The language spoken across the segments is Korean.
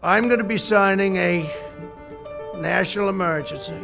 I'm going to be signing a national emergency.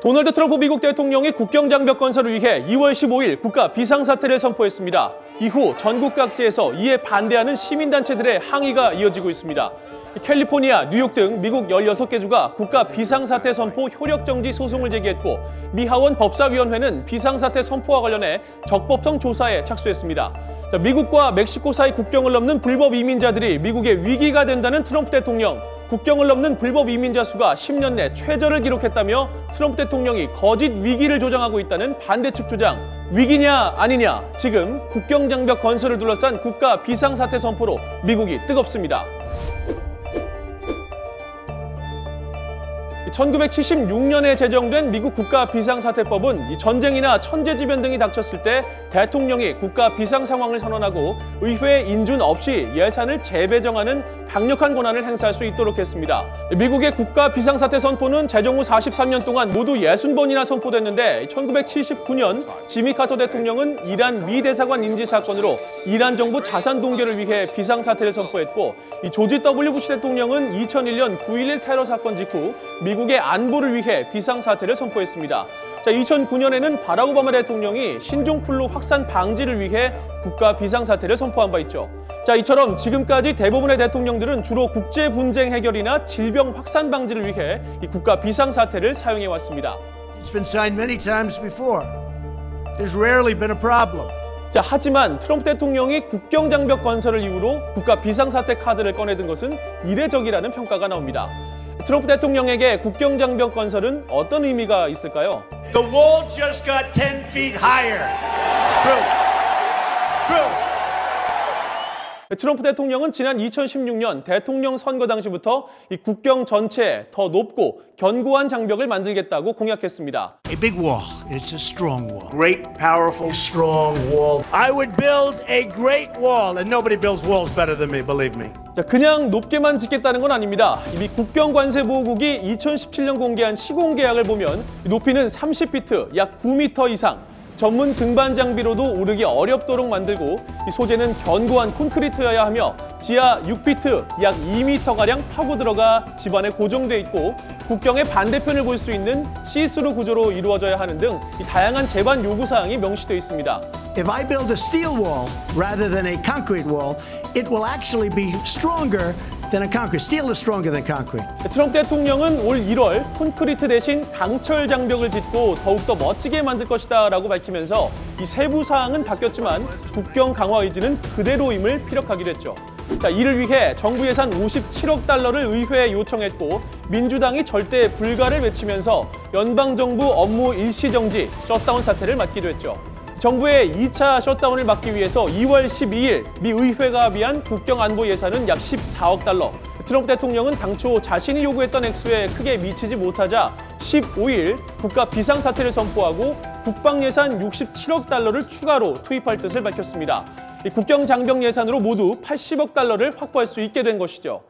도널드 트럼프 미국 대통령이 국경 장벽 건설을 위해 2월 15일 국가 비상사태를 선포했습니다. 이후 전국 각지에서 이에 반대하는 시민단체들의 항의가 이어지고 있습니다. 캘리포니아, 뉴욕 등 미국 16개 주가 국가 비상사태 선포 효력정지 소송을 제기했고 미 하원 법사위원회는 비상사태 선포와 관련해 적법성 조사에 착수했습니다. 미국과 멕시코 사이 국경을 넘는 불법 이민자들이 미국의 위기가 된다는 트럼프 대통령. 국경을 넘는 불법 이민자 수가 10년 내 최저를 기록했다며 트럼프 대통령이 거짓 위기를 조장하고 있다는 반대측 주장. 위기냐 아니냐 지금 국경 장벽 건설을 둘러싼 국가 비상사태 선포로 미국이 뜨겁습니다. 1976년에 제정된 미국 국가 비상사태법은 전쟁이나 천재지변 등이 닥쳤을 때 대통령이 국가 비상 상황을 선언하고 의회 인준 없이 예산을 재배정하는 강력한 권한을 행사할 수 있도록 했습니다. 미국의 국가 비상사태 선포는 제정 후 43년 동안 모두 60번이나 선포됐는데 1979년 지미 카터 대통령은 이란 미 대사관 인지 사건으로 이란 정부 자산 동결을 위해 비상사태를 선포했고 이 조지 W 부시 대통령은 2001년 9.11 테러 사건 직후 미국 의 안보를 위해 비상사태를 선포했습니다. 자, 2009년에는 바락 오바마 대통령이 신종플루 확산 방지를 위해 국가 비상사태를 선포한 바 있죠. 자, 이처럼 지금까지 대부분의 대통령들은 주로 국제 분쟁 해결이나 질병 확산 방지를 위해 이 국가 비상사태를 사용해 왔습니다. It's been signed many times before. There's rarely been a problem. 자, 하지만 트럼프 대통령이 국경 장벽 건설을 이유로 국가 비상사태 카드를 꺼내든 것은 이례적이라는 평가가 나옵니다. 트럼프 대통령에게 국경 장벽 건설은 어떤 의미가 있을까요? The wall just got 10 feet higher. It's true. It's true. 트럼프 대통령은 지난 2016년 대통령 선거 당시부터 이 국경 전체에 더 높고 견고한 장벽을 만들겠다고 공약했습니다. A big wall. It's a strong wall. Great, powerful, strong wall. I would build a great wall, and nobody builds walls better than me, believe me. 자, 그냥 높게만 짓겠다는 건 아닙니다. 이미 국경관세보호국이 2017년 공개한 시공 계약을 보면 높이는 30피트, 약 9m 이상, 전문 등반 장비로도 오르기 어렵도록 만들고 이 소재는 견고한 콘크리트여야 하며 지하 6피트, 약 2m가량 파고 들어가 집안에 고정돼 있고 국경의 반대편을 볼 수 있는 시스루 구조로 이루어져야 하는 등이 다양한 제반 요구 사항이 명시되어 있습니다. If I build a steel wall rather than a concrete wall, it will actually be stronger than concrete. Steel is stronger than concrete. 트럼프 대통령은 올 1월 콘크리트 대신 강철 장벽을 짓고 더욱더 멋지게 만들 것이다 라고 밝히면서 이 세부 사항은 바뀌었지만 국경 강화 의지는 그대로임을 피력하기로 했죠. 자, 이를 위해 정부 예산 57억 달러를 의회에 요청했고 민주당이 절대 불가를 외치면서 연방정부 업무 일시정지, 셧다운 사태를 맞기도 했죠. 정부의 2차 셧다운을 막기 위해서 2월 12일 미 의회가 합의한 국경 안보 예산은 약 14억 달러. 트럼프 대통령은 당초 자신이 요구했던 액수에 크게 미치지 못하자 15일 국가 비상사태를 선포하고 국방 예산 67억 달러를 추가로 투입할 뜻을 밝혔습니다. 국경 장벽 예산으로 모두 80억 달러를 확보할 수 있게 된 것이죠.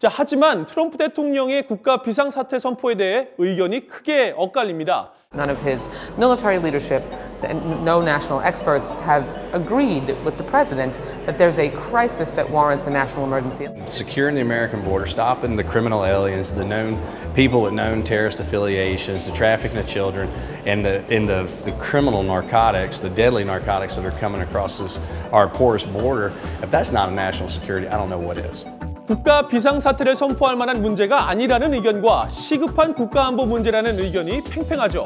자, 하지만 트럼프 대통령의 국가 비상사태 선포에 대해 의견이 크게 엇갈립니다. None of his military leadership, no national experts have agreed with the president that there's a crisis that warrants a national emergency. Securing the American border, stopping the criminal aliens, the known people with known terrorist affiliations, the trafficking of children, and the, and the, the criminal narcotics, the deadly narcotics that are coming across this, our porous border, if that's not a national security, I don't know what is. 국가 비상사태를 선포할 만한 문제가 아니라는 의견과 시급한 국가안보 문제라는 의견이 팽팽하죠.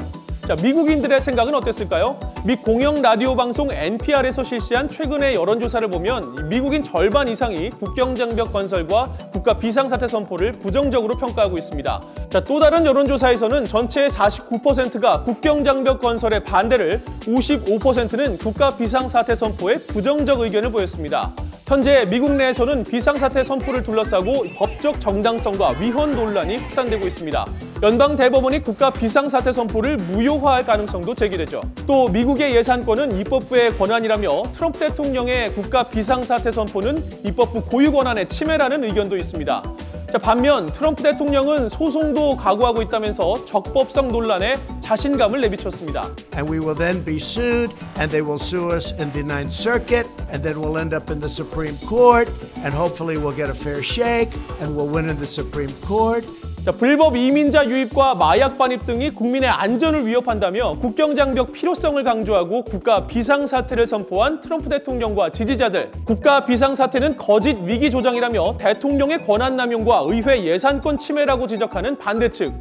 자, 미국인들의 생각은 어땠을까요? 미 공영 라디오 방송 NPR에서 실시한 최근의 여론조사를 보면 미국인 절반 이상이 국경장벽 건설과 국가 비상사태 선포를 부정적으로 평가하고 있습니다. 자, 또 다른 여론조사에서는 전체의 49%가 국경장벽 건설에 반대를, 55%는 국가 비상사태 선포에 부정적 의견을 보였습니다. 현재 미국 내에서는 비상사태 선포를 둘러싸고 법적 정당성과 위헌 논란이 확산되고 있습니다. 연방 대법원이 국가 비상사태 선포를 무효화할 가능성도 제기되죠. 또 미국의 예산권은 입법부의 권한이라며 트럼프 대통령의 국가 비상사태 선포는 입법부 고유 권한의 침해라는 의견도 있습니다. 자, 반면 트럼프 대통령은 소송도 각오하고 있다면서 적법성 논란에 자신감을 내비쳤습니다. And we will then be sued, and they will sue us in the Ninth Circuit, and then we'll end up in the Supreme Court, and hopefully we'll get a fair shake, and we'll win in the Supreme Court. 자, 불법 이민자 유입과 마약 반입 등이 국민의 안전을 위협한다며 국경 장벽 필요성을 강조하고 국가 비상 사태를 선포한 트럼프 대통령과 지지자들. 국가 비상 사태는 거짓 위기 조장이라며 대통령의 권한 남용과 의회 예산권 침해라고 지적하는 반대측.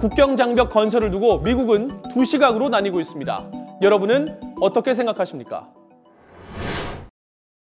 국경 장벽 건설을 두고 미국은 두 시각으로 나뉘고 있습니다. 여러분은 어떻게 생각하십니까?